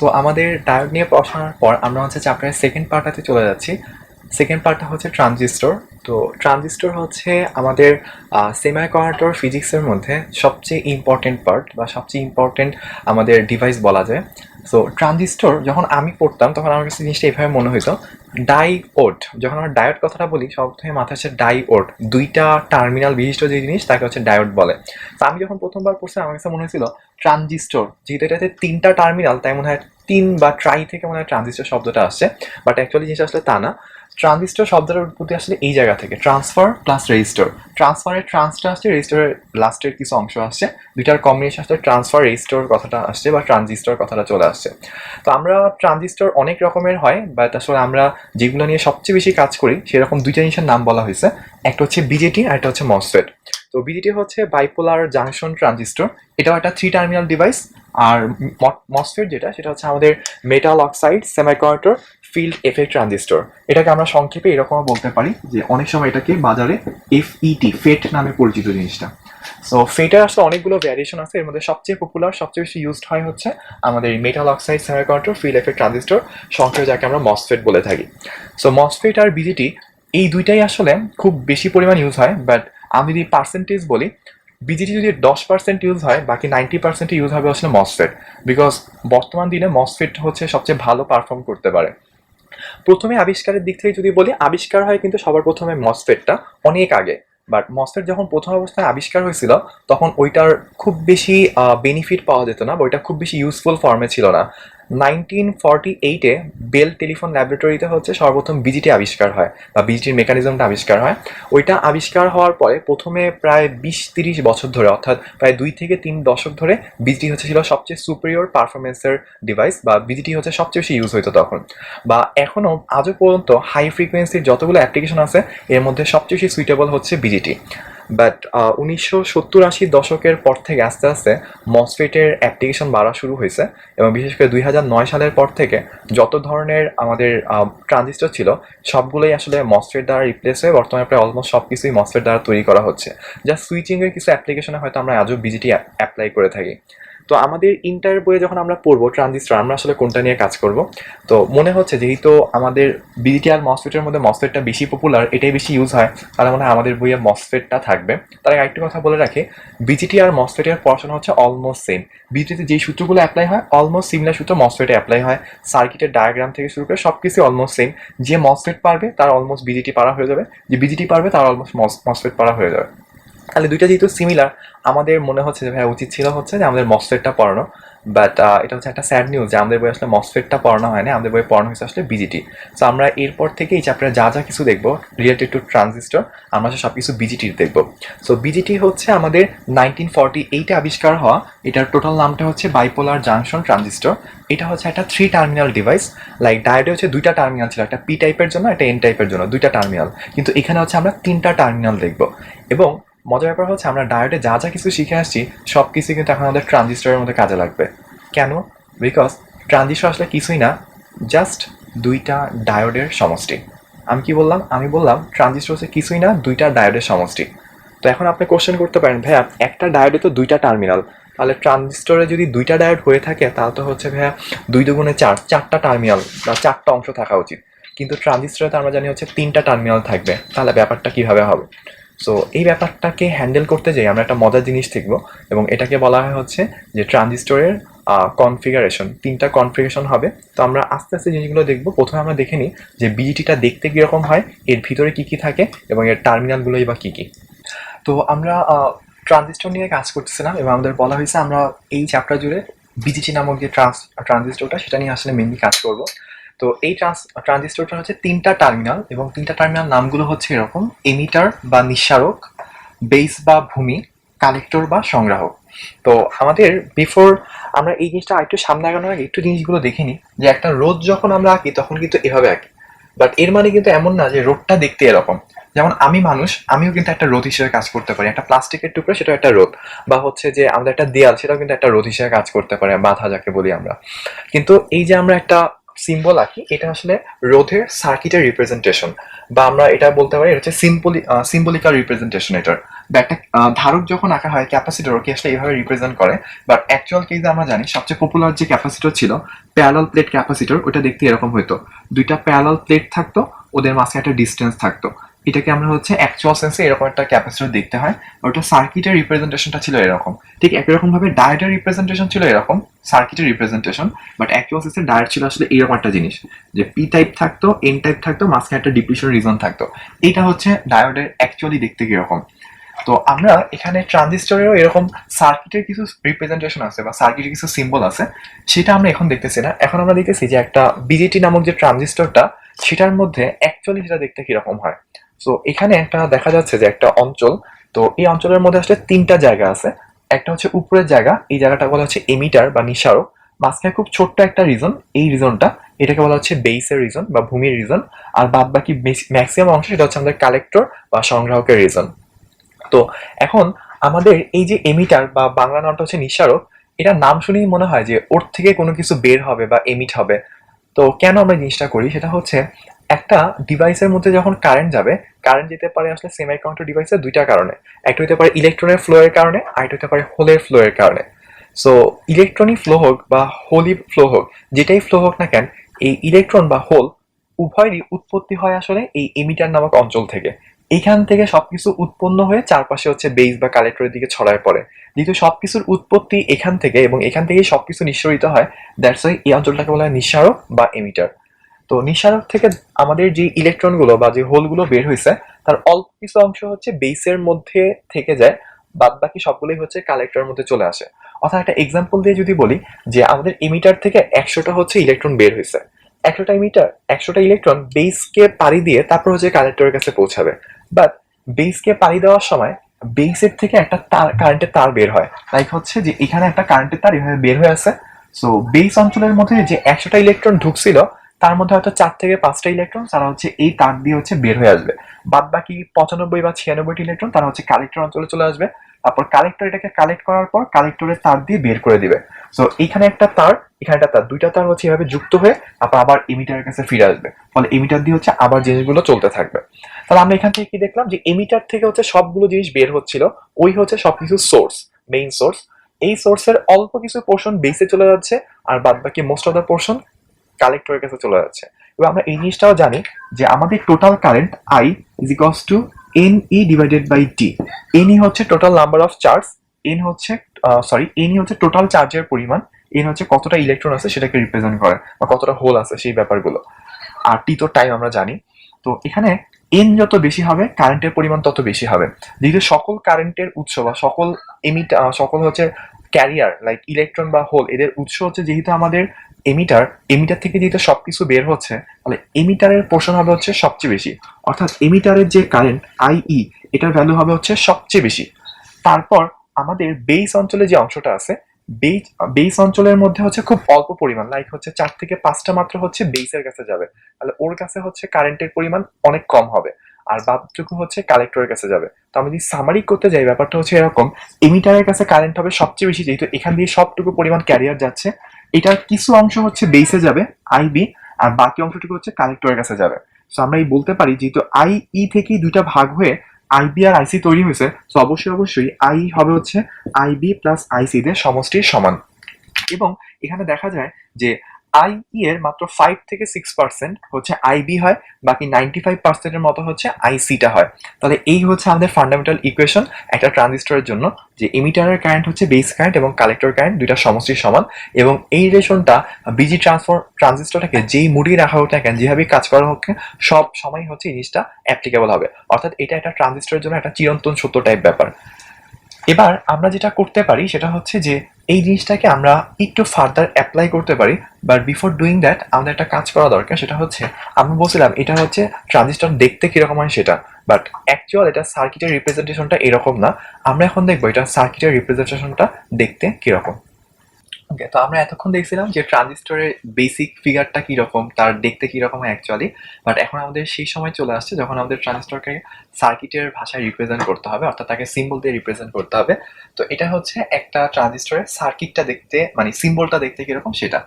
তো আমাদের ডায়োড নিয়ে পড়াশোনার পর আমরা হচ্ছে চ্যাপ্টারের সেকেন্ড পার্টাতে চলে যাচ্ছি। সেকেন্ড পার্টটা হচ্ছে ট্রানজিস্টর তো ট্রানজিস্টর হচ্ছে আমাদের সেমাই কন্ডাক্টর ফিজিক্সের মধ্যে সবচেয়ে ইম্পর্টেন্ট পার্ট বা সবচেয়ে ইম্পর্টেন্ট আমাদের ডিভাইস বলা যায়। সো ট্রানজিস্টর যখন আমি পড়তাম, তখন আমার কাছে জিনিসটা এভাবে মনে হতো ডাইওড যখন আমরা ডায়োড কথাটা বলি সব থেকে মাথায় আসছে ডাইওড দুইটা টার্মিনাল বিশিষ্ট যে জিনিস, তাকে হচ্ছে ডায়োড বলে। তো আমি যখন প্রথমবার পড়ছিলাম, আমার কাছে মনে হয়েছিল ট্রানজিস্টর যেহেতু এটাতে তিনটা টার্মিনাল তাই মনে হয় তিন বা ট্রাই থেকে মনে হয় ট্রানজিস্টর শব্দটা আসছে। বাট অ্যাকচুয়ালি জিনিসটা আসলে তা না। ট্রানজিস্টর শব্দটার উৎপত্তি আসলে এই জায়গা থেকে ট্রান্সফার প্লাস রেজিস্টর ট্রান্সফারের ট্রান্সটা আসছে রেজিস্টরের লাস্টের কিছু অংশ আসছে, দুইটার কম্বিনেশন আসলে ট্রান্সফার রেজিস্টর কথাটা আসছে বা ট্রানজিস্টর কথাটা চলে আসছে। তো আমরা ট্রানজিস্টর অনেক রকমের হয় বাট আসলে আমরা যেগুলো নিয়ে সবচেয়ে বেশি কাজ করি, সেরকম দুইটা জিনিসের নাম বলা হয়েছে। একটা হচ্ছে বিজেটি আর একটা হচ্ছে মসফেট তো বিজেটি হচ্ছে বাইপোলার জাংশন ট্রানজিস্টর এটাও একটা থ্রি টার্মিনাল ডিভাইস আর মসফেট যেটা, সেটা হচ্ছে আমাদের metal oxide semiconductor field effect transistor এটাকে আমরা সংক্ষেপে এরকম বলতে পারি যে অনেক সময় এটাকে বাজারে এফইটি ফেট নামে পরিচিত জিনিসটা। সো ফেটের আসলে অনেকগুলো ভ্যারিয়েশন আছে। এর মধ্যে সবচেয়ে পপুলার সবচেয়ে বেশি ইউজড হয় হচ্ছে আমাদের metal oxide semiconductor field effect transistor সংক্ষেপে যাকে আমরা মসফেট বলে থাকি। সো মসফেট আর বিজিটি এই দুইটাই আসলে খুব বেশি পরিমাণ ইউজ হয় বাট আমি যদি পার্সেন্টেজ বলি বিজিটি যদি দশ পার্সেন্ট ইউজ হয়, বাকি নাইনটি পার্সেন্ট ইউজ হবে আসলে মসফেট বিকজ বর্তমান দিনে মসফেট হচ্ছে সবচেয়ে ভালো পারফর্ম করতে পারে। প্রথমে আবিষ্কারের দিক থেকে যদি বলি, আবিষ্কার হয় কিন্তু সবার প্রথমে মসফেটটা অনেক আগে। বাট মসফেট যখন প্রথম অবস্থায় আবিষ্কার হয়েছিল, তখন ওইটার খুব বেশি বেনিফিট পাওয়া যেত না বা ওইটা খুব বেশি ইউজফুল ফর্মে ছিল না। নাইনটিন ফর্টি এইটে বেল টেলিফোন ল্যাবরেটরিতে হচ্ছে সর্বপ্রথম বিজিটি আবিষ্কার হয় বা বিজিটির মেকানিজমটা আবিষ্কার হয়। ওইটা আবিষ্কার হওয়ার পরে প্রথমে প্রায় বিশ তিরিশ বছর ধরে, অর্থাৎ প্রায় দুই থেকে তিন দশক ধরে বিজিটি হচ্ছে ছিল সবচেয়ে সুপিরিয়র পারফরমেন্সের ডিভাইস বা বিজিটি হচ্ছে সবচেয়ে বেশি ইউজ হতো তখন। বা এখনও আজও পর্যন্ত হাই ফ্রিকোয়েন্সির যতগুলো অ্যাপ্লিকেশন আছে, এর মধ্যে সবচেয়ে বেশি সুইটেবল হচ্ছে বিজিটি। বাট উনিশশো সত্তর আশির দশকের পর থেকে আস্তে আস্তে মসফেটের অ্যাপ্লিকেশন বাড়া শুরু হয়েছে এবং বিশেষ করে দুই হাজার নয় সালের পর থেকে যত ধরনের আমাদের ট্রানজিস্টর ছিল, সবগুলোই আসলে মসফেট দ্বারা রিপ্লেস হয়ে বর্তমানে প্রায় অলমোস্ট সব কিছুই মসফেট দ্বারা তৈরি করা হচ্ছে। যা সুইচিংয়ের কিছু অ্যাপ্লিকেশনে হয়তো আমরা আজও বিজিটি অ্যাপ্লাই করে থাকি। তো আমাদের ইন্টার বইয়ে যখন আমরা পড়ব ট্রানজিস্টর আমরা আসলে কোনটা নিয়ে কাজ করব? তো মনে হচ্ছে যেহেতু আমাদের বিজিটি আর মসফেটের মধ্যে মসফেটটা বেশি পপুলার এটাই বেশি ইউজ হয়, তাহলে মনে হয় আমাদের বইয়ে মসফেটটা থাকবে। তার আগে আরেকটি কথা বলে রাখি বিজিটি আর মসফেটের পড়াশোনা হচ্ছে অলমোস্ট সেম বিজিটিতে যেই সূত্রগুলো অ্যাপ্লাই হয় অলমোস্ট সিমিলার সূত্র মসফেটে অ্যাপ্লাই হয়। সার্কিটের ডায়াগ্রাম থেকে শুরু করে সব কিছু অলমোস্ট সেম যে মসফেট পারবে, তার অলমোস্ট বিজিটি পারা হয়ে যাবে। যে বিজিটি পারবে, তার অলমোস্ট মসফেট পারা হয়ে যাবে। তাহলে দুইটা যেহেতু সিমিলার আমাদের মনে হচ্ছে যে ভাই উচিত ছিল হচ্ছে যে আমাদের মসফেটটা পড়ানো বাট এটা হচ্ছে একটা স্যাড নিউজ যে আমাদের বই আসলে মসফেটটা পড়ানো হয় না আমাদের বই পড়ানো হয়েছে আসলে বিজিটি সো আমরা এরপর থেকে এই চ্যাপ্টারে যা যা কিছু দেখব রিলেটেড টু ট্রানজিস্টর আমরা সব কিছু বিজিটির দেখব। সো বিজিটি হচ্ছে আমাদের নাইনটিন ফর্টি এইটে আবিষ্কার হওয়া, এটার টোটাল নামটা হচ্ছে বাইপোলার জাংশন ট্রানজিস্টর এটা হচ্ছে একটা থ্রি টার্মিনাল ডিভাইস লাইক ডায়োডে হচ্ছে দুইটা টার্মিনাল ছিল, একটা পি টাইপের জন্য, একটা এন টাইপের জন্য, দুইটা টার্মিনাল কিন্তু এখানে হচ্ছে আমরা তিনটা টার্মিনাল দেখব। এবং মজার ব্যাপার হচ্ছে আমরা ডায়োডে যা যা কিছু শিখে আসছি সব কিছু কিন্তু এখন আমাদের ট্রানজিস্টরের মধ্যে কাজে লাগবে। কেন? বিকজ ট্রানজিস্টর আসলে কিছুই না জাস্ট দুইটা ডায়োডের সমষ্টি। আমি কি বললাম? আমি বললাম ট্রানজিস্টর হচ্ছে কিছুই না, দুইটা ডায়োডের সমষ্টি। তো এখন আপনি কোশ্চেন করতে পারেন, ভাইয়া, একটা ডায়োডে তো দুইটা টার্মিনাল তাহলে ট্রানজিস্টরে যদি দুইটা ডায়োড হয়ে থাকে, তাহলে তো হচ্ছে ভাইয়া দুই দুগুণে চার, চারটা টার্মিনাল বা চারটা অংশ থাকা উচিত। কিন্তু ট্রানজিস্টরে তো আমরা জানি হচ্ছে তিনটা টার্মিনাল থাকবে, তাহলে ব্যাপারটা কীভাবে হবে? সো এই ব্যাপারটাকে হ্যান্ডেল করতে যাই আমরা একটা মজার জিনিস শিখব এবং এটাকে বলা হয় হচ্ছে যে ট্রানজিস্টরের কনফিগারেশন তিনটা কনফিগারেশন হবে। তো আমরা আস্তে আস্তে জিনিসগুলো দেখব। প্রথমে আমরা দেখে নিই যে বিজিটিটা দেখতে কীরকম হয়, এর ভিতরে কী কী থাকে এবং এর টার্মিনালগুলোই বা কী কী। তো আমরা ট্রানজিস্টর নিয়ে কাজ করতেছিলাম এবং আমাদের বলা হয়েছে আমরা এই চ্যাপ্টার জুড়ে বিজিটি নামক যে ট্রান্স ট্রানজিস্টরটা সেটা নিয়ে আসলে মেনলি কাজ করব। তো এই ট্রানজিস্টরটা হচ্ছে তিনটা টার্মিনাল এবং তিনটা টার্মিনাল নামগুলো হচ্ছে এরকম এমিটার বা নিঃসারক বেস বা ভূমি কালেক্টর বা সংগ্রাহক। তো আমাদের বিফোর আমরা এই জিনিসটা একটু সামনে আগানোর আগে একটু জিনিসগুলো দেখে নিই, যে একটা রোদ যখন আমরা আঁকি, তখন কিন্তু এভাবে আঁকি। বাট এর মানে কিন্তু এমন না যে রোদটা দেখতে এরকম। যেমন আমি মানুষ, আমিও কিন্তু একটা রোদ হিসেবে কাজ করতে পারি। একটা প্লাস্টিকের টুকরো সেটা একটা রোদ। বা হচ্ছে যে আমাদের একটা দেয়াল, সেটাও কিন্তু একটা রোদ হিসেবে কাজ করতে পারে, বাধা যাকে বলি আমরা। কিন্তু এই যে আমরা একটা সিম্বল আঁকি, এটা আসলে রোধের সার্কিটের রিপ্রেজেন্টেশন বা আমরা এটা বলতে পারি, এটা হচ্ছে সিম্পলি সিম্বলিক্যাল রিপ্রেজেন্টেশন এটার। বা একটা ধারক যখন আঁকা হয় ক্যাপাসিটর ওকে আসলে এইভাবে রিপ্রেজেন্ট করে বাট অ্যাকচুয়াল কেসে আমরা জানি সবচেয়ে পপুলার যে ক্যাপাসিটর ছিল প্যারাল প্লেট ক্যাপাসিটর ওটা দেখতে এরকম হতো দুইটা প্যারাল প্লেট থাকতো, ওদের মাঝে একটা ডিস্টেন্স থাকতো। এটাকে আমরা হচ্ছে অ্যাকচুয়াল সেন্সে এরকম একটা ক্যাপাসিটর দেখতে হয় ওটা সার্কিটের রিপ্রেজেন্টেশনটা ছিল এরকম। ঠিক একই রকম ভাবে ডায়েটের রিপ্রেজেন্টেশন ছিল এরকম সার্কিটের রিপ্রেজেন্টেশন বাট অ্যাকচুয়াল সেন্সে ডায়েট ছিল আসলে এরকম একটা জিনিস, যে পি টাইপ থাকতো এন টাইপ থাকতো, মাঝখানে একটা ডিপ্লিশন রিজন থাকতো। এটা হচ্ছে ডায়োডের অ্যাকচুয়ালি দেখতে কীরকম। তো আমরা এখানে ট্রানজিস্টরেরও এরকম সার্কিটের কিছু রিপ্রেজেন্টেশন আছে, বা সার্কিটের কিছু সিম্বল আছে, সেটা আমরা এখন দেখতেছি না। এখন আমরা দেখতেছি যে একটা বিজেটি নামক যে ট্রানজিস্টরটা সেটার মধ্যে অ্যাকচুয়ালি সেটা দেখতে কীরকম হয়। সো এখানে একটা দেখা যাচ্ছে যে একটা অঞ্চল, তো এই অঞ্চলের মধ্যে আসলে তিনটা জায়গা আছে। একটা হচ্ছে উপরের জায়গা, এই জায়গাটা বলা হচ্ছে এমিটার বা নিঃসারক। মাঝখানে খুব ছোট্ট একটা রিজন এই রিজনটা এটাকে বলা হচ্ছে বেইসের রিজন বা ভূমির রিজন আর বাদ বাকি ম্যাক্সিমাম অংশ সেটা হচ্ছে আমাদের কালেক্টর বা সংগ্রাহকের রিজন তো এখন আমাদের এই যে এমিটার বা বাংলা নামটা হচ্ছে নিঃসারক, এটা নাম শুনেই মনে হয় যে ওর থেকে কোনো কিছু বের হবে বা এমিট হবে। তো কেন আমরা জিনিসটা করি? সেটা হচ্ছে একটা ডিভাইসের মধ্যে যখন কারেন্ট যাবে কারেন্ট যেতে পারে আসলে সেমি কাউন্টার ডিভাইসের দুইটা কারণে। একটা হতে পারে ইলেকট্রনের ফ্লো এর কারণে আরেকটা হতে পারে হোলের ফ্লো এর কারণে। সো ইলেকট্রনিক ফ্লো হোক বা হোলি ফ্লো হোক, যেটাই ফ্লো হোক না কেন, এই ইলেকট্রন বা হোল উভয়েরই উৎপত্তি হয় আসলে এই এমিটার নামক অঞ্চল থেকে। এখান থেকে সবকিছু উৎপন্ন হয়ে চারপাশে হচ্ছে বেস বা কালেক্টরের দিকে ছড়ায় পড়ে। যেহেতু সবকিছুর উৎপত্তি এখান থেকে এবং এখান থেকেই সবকিছু নিঃসরিত হয় দ্যাটস ওয়াই এই অঞ্চলটাকে বলা হয় নিঃসারক বা এমিটার তো নিঃসারক থেকে আমাদের যে ইলেকট্রনগুলো বা যে হোলগুলো বের হয়েছে তার অল্প কিছু অংশ হচ্ছে বেসের মধ্যে থেকে যায়, বাদ বাকি সবগুলোই হচ্ছে কালেক্টরের মধ্যে চলে আসে। অর্থাৎ একটা এক্সাম্পল দিয়ে যদি বলি, যে আমাদের এমিটার থেকে একশোটা হচ্ছে ইলেকট্রন বের হয়েছে একশোটা এমিটার একশোটা ইলেকট্রন বেসকে পাড়ি দিয়ে তারপর হচ্ছে কালেক্টরের কাছে পৌঁছাবে। বাট বেসকে পাড়ি দেওয়ার সময় বেসের থেকে একটা তার কারেন্টের তার বের হয়। লাইক হচ্ছে যে এখানে একটা কারেন্টের তার এভাবে বের হয়ে আছে সো বেস অঞ্চলের মধ্যে যে একশোটা ইলেকট্রন ঢুকছিল তার মধ্যে হয়তো চার থেকে পাঁচটা ইলেকট্রন তারা হচ্ছে এই তার দিয়ে হচ্ছে বের হয়ে আসবে। বাদ বাকি পঁচানব্বই বা ছিয়ানব্বইটি ইলেকট্রন তারা হচ্ছে কালেক্টর অঞ্চলে চলে আসবে। তারপর কালেক্টর এটাকে কালেক্ট করার পর কালেক্টরের তার দিয়ে বের করে দিবে। সো এখানে একটা তার, এখানে একটা তার। দুইটা তার হচ্ছে এভাবে যুক্ত হয়ে তারপর আবার এমিটারের কাছে ফিরে আসবে। ফলে এমিটার দিয়ে হচ্ছে আবার জিনিসগুলো চলতে থাকবে। তাহলে আমরা এখান থেকে কি দেখলাম যে এমিটার থেকে হচ্ছে সবগুলো জিনিস বের হচ্ছিল। ওই হচ্ছে সবকিছু সোর্স মেইন সোর্স এই সোর্সের অল্প কিছু পোর্শন বেসে চলে যাচ্ছে, আর বাদ বাকি মোস্ট অফ দ্য পোর্শন কালেক্টরের কাছে চলে যাচ্ছে। এবং আমরা এই জিনিসটাও জানি যে আমাদের total current I is equals to N E divided by T N E হচ্ছে total number of charge N হচ্ছে সরি এন ই হচ্ছে টোটাল চার্জের পরিমাণ এন হচ্ছে কতটা ইলেকট্রন আছে সেটাকে রিপ্রেজেন্ট করে, বা কতটা হোল আছে সেই ব্যাপারগুলো। আর টি তো টাইম আমরা জানি। তো এখানে এন যত বেশি হবে কারেন্টের পরিমাণ তত বেশি হবে। যেহেতু সকল কারেন্টের উৎস বা সকল এমিট সকল হচ্ছে ক্যারিয়ার লাইক ইলেকট্রন বা হোল এদের উৎস হচ্ছে যেহেতু আমাদের এমিটার এমিটার থেকে যেহেতু সবকিছু বের হচ্ছে, তাহলে এমিটারের পোর্শন হবে হচ্ছে সবচেয়ে বেশি। অর্থাৎ এমিটারের যে কারেন্ট আইই এটার ভ্যালু হবে হচ্ছে সবচেয়ে বেশি। তারপর আমাদের বেস অঞ্চলে যে অংশটা আছে বেস অঞ্চলের মধ্যে হচ্ছে খুব অল্প পরিমাণ লাইক হচ্ছে চার থেকে পাঁচটা মাত্র হচ্ছে বেইসের কাছে যাবে। তাহলে ওর কাছে হচ্ছে কারেন্টের পরিমাণ অনেক কম হবে, আর বাদটুকু হচ্ছে কালেক্টরের কাছে যাবে। তো আমি যদি সামারি করতে যাই, ব্যাপারটা হচ্ছে এরকম, এমিটারের কাছে কারেন্ট হবে সবচেয়ে বেশি, যেহেতু এখান দিয়ে সবটুকু পরিমাণ ক্যারিয়ার যাচ্ছে এটার কিছু অংশ হচ্ছে বেসে যাবে আইবি আর বাকি অংশটুকু হচ্ছে কালেক্টরের কাছে যাবে। সো আমরা এই বলতে পারি, যেহেতু আই ই থেকে দুইটা ভাগ হয়ে আইবি আর আইসি তৈরি হয়েছে তো অবশ্যই অবশ্যই আই হবে হচ্ছে আইবি প্লাস আইসি দের সমষ্টির সমান। এবং এখানে দেখা যায় যে আইই এর মাত্র ফাইভ থেকে সিক্স পার্সেন্ট হচ্ছে আইবি হয়, বাকি নাইনটি ফাইভ পার্সেন্টের মতো হচ্ছে আইসিটা হয়। তাহলে এই হচ্ছে আমাদের ফান্ডামেন্টাল ইকুয়েশন একটা ট্রানজিস্টরের জন্য, যে এমিটারের কারেন্ট হচ্ছে বেস কারেন্ট এবং কালেক্টর কারেন্ট দুইটা সমষ্টির সমান। এবং এই রিলেশনটা বিজি ট্রান্সফর ট্রানজিস্টরটাকে যেই মুডি রাখা হোক না কেন যেভাবে কাজ করা হোক, সব সময় হচ্ছে জিনিসটা অ্যাপ্লিকেবল হবে। অর্থাৎ এটা একটা ট্রানজিস্টরের জন্য একটা চিরন্তন সত্য টাইপ ব্যাপার। এবার আমরা যেটা করতে পারি সেটা হচ্ছে যে এই জিনিসটাকে আমরা একটু ফার্দার অ্যাপ্লাই করতে পারি বাট বিফোর ডুইং দ্যাট আমাদের একটা কাজ করা দরকার, সেটা হচ্ছে আমি বলছিলাম, এটা হচ্ছে ট্রানজিস্টর দেখতে কীরকম হয় সেটা বাট অ্যাকচুয়াল এটা সার্কিটের রিপ্রেজেন্টেশনটা এরকম না। আমরা এখন দেখব এটা সার্কিটের রিপ্রেজেন্টেশনটা দেখতে কীরকম। ওকে তো আমরা এতক্ষণ দেখছিলাম যে ট্রানজিস্টরের বেসিক ফিগারটা কীরকম, তার দেখতে কীরকম অ্যাকচুয়ালি বাট এখন আমাদের সেই সময় চলে আসছে যখন আমাদের ট্রানজিস্টরকে সার্কিটের ভাষায় রিপ্রেজেন্ট করতে হবে, অর্থাৎ তাকে সিম্বল দিয়ে রিপ্রেজেন্ট করতে হবে। তো এটা হচ্ছে একটা ট্রানজিস্টরের সার্কিটটা দেখতে মানে সিম্বলটা দেখতে কীরকম সেটা।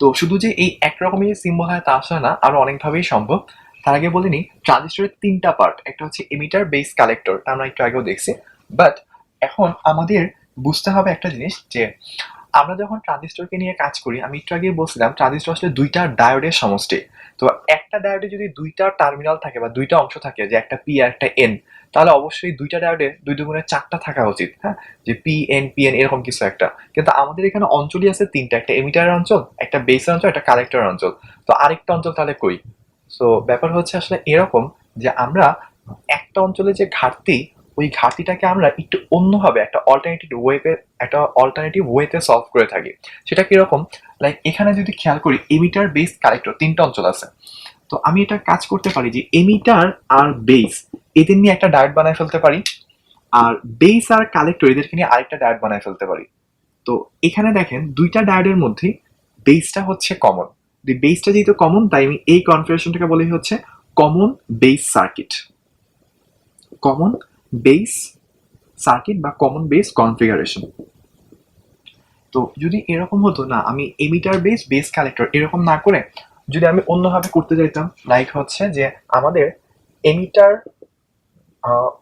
তো শুধু যে এই একরকমই সিম্বল হয় তা আসলে না, আরও অনেকভাবেই সম্ভব। তার আগে বলিনি ট্রানজিস্টরের তিনটা পার্ট একটা হচ্ছে এমিটার বেস কালেক্টর তা আমরা একটু আগেও দেখছি। বাট এখন আমাদের বুঝতে হবে একটা জিনিস যে আমরা যখন ট্রানজিস্টরকে নিয়ে কাজ করি, আমি একটু আগে বলছিলাম ট্রানজিস্টর আসলে দুইটা ডায়োডের সমষ্টি। তো একটা ডায়োডে যদি দুইটা টার্মিনাল থাকে বা দুইটা অংশ থাকে, যে একটা পি আর একটা এন তাহলে অবশ্যই দুইটা ডায়োডে দুই দুগুণে চারটা থাকা উচিত হ্যাঁ? যে পি এন পি এন এরকম কিছু একটা। কিন্তু আমাদের এখানে অঞ্চলই আছে তিনটা, একটা এমিটার অঞ্চল, একটা বেসের অঞ্চল, একটা কালেক্টর অঞ্চল। তো আরেকটা অঞ্চল তাহলে কই? সো ব্যাপার হচ্ছে আসলে এরকম যে আমরা একটা অঞ্চলে যে ঘাটতি ওই ঘাটতিটাকে আমরা একটু অন্যভাবে একটা অল্টারনেটিভ ওয়েতে একটা অল্টারনেটিভ ওয়েতে সলভ করে থাকি। সেটা কীরকম? লাইক এখানে যদি খেয়াল করি এমিটার বেস কালেক্টর তিনটা অঞ্চল আছে। তো আমি এটা কাজ করতে পারি যে এমিটার আর বেস এদের নিয়ে একটা ডায়োড বানায় ফেলতে পারি। আর বেস আর কালেক্টর এদেরকে নিয়ে আরেকটা ডায়োড বানায় ফেলতে পারি। তো এখানে দেখেন, দুইটা ডায়োডের মধ্যে বেসটা হচ্ছে কমন বেসটা যেহেতু কমন তাই আমি এই কনফিগারেশনটাকে বলি হচ্ছে common base circuit common base circuit বা কমন বেস কনফিগারেশন তো যদি এরকম হতো না, আমি এমিটার বেস বেস কালেক্টর এরকম না করে যদি আমি অন্যভাবে করতে চাইতাম লাইক হচ্ছে যে আমাদের এমিটার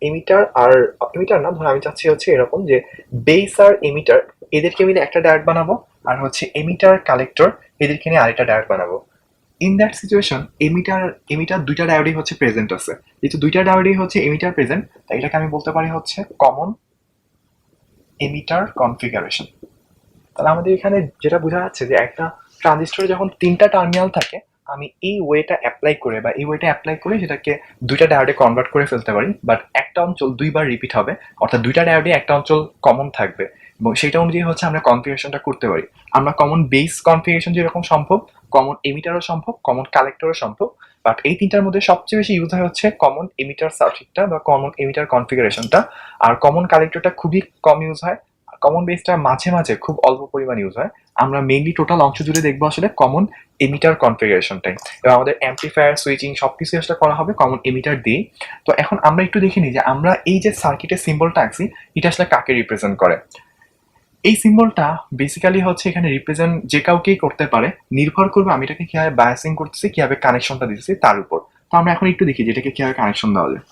এমিটার আর এমিটার না, ধর আমি চাচ্ছি হচ্ছে এরকম যে বেস আর এমিটার এদেরকে মিলে একটা ডায়োড বানাবো, আর হচ্ছে এমিটার কালেক্টর এদেরকে নিয়ে আরেকটা ডায়োড বানাবো। In that situation emitter emitter দুইটা ডায়োডই হচ্ছে প্রেজেন্ট আছে। যেহেতু দুইটা ডায়োডই হচ্ছে এমিটার প্রেজেন্ট তাই এটাকে আমি বলতে পারি হচ্ছে কমন এমিটার কনফিগারেশন তাহলে আমাদের এখানে যেটা বোঝা যাচ্ছে যে একটা ট্রানজিস্টরে যখন তিনটা টার্মিনাল থাকে, আমি এই ওয়েটা অ্যাপ্লাই করে বা এই ওয়েটা অ্যাপ্লাই করে সেটাকে দুইটা ডায়োডে কনভার্ট করে ফেলতে পারি। বাট একটা অঞ্চল দুইবার রিপিট হবে, অর্থাৎ দুইটা ডায়োডে একটা অঞ্চল কমন থাকবে। এবং সেটা অনুযায়ী হচ্ছে আমরা কনফিগারেশনটা করতে পারি। আমরা কমন বেস কনফিগারেশন যেরকম সম্ভব কমন এমিটারও সম্ভব কমন কালেক্টরও সম্ভব বাট এই তিনটার মধ্যে সবচেয়ে বেশি ইউজ হয় হচ্ছে কমন এমিটার সার্কিটটা বা কমন এমিটার কনফিগারেশনটা আর কমন কালেক্টরটা খুবই কম ইউজ হয় কমন বেসটা মাঝে মাঝে খুব অল্প পরিমাণ ইউজ হয়। আমরা মেইনলি টোটাল অংশ জুড়ে দেখব আসলে কমন এমিটার কনফিগারেশনটাই এবং আমাদের অ্যাম্পলিফায়ার সুইচিং সবকিছু আসলে করা হবে কমন এমিটার দিয়ে। তো এখন আমরা একটু দেখে নিই যে আমরা এই যে সার্কিটের সিম্বলটা আঁকছি, এটা আসলে কাকে রিপ্রেজেন্ট করে? এই সিম্বলটা বেসিক্যালি হচ্ছে এখানে রিপ্রেজেন্ট যে কাউকেই করতে পারে, নির্ভর করবে আমি এটাকে কীভাবে বায়াসিং করতেছি, কীভাবে কানেকশনটা দিতেছি তার উপর। তো আমরা এখন একটু দেখি যে এটাকে কীভাবে কানেকশন দেওয়া যায়।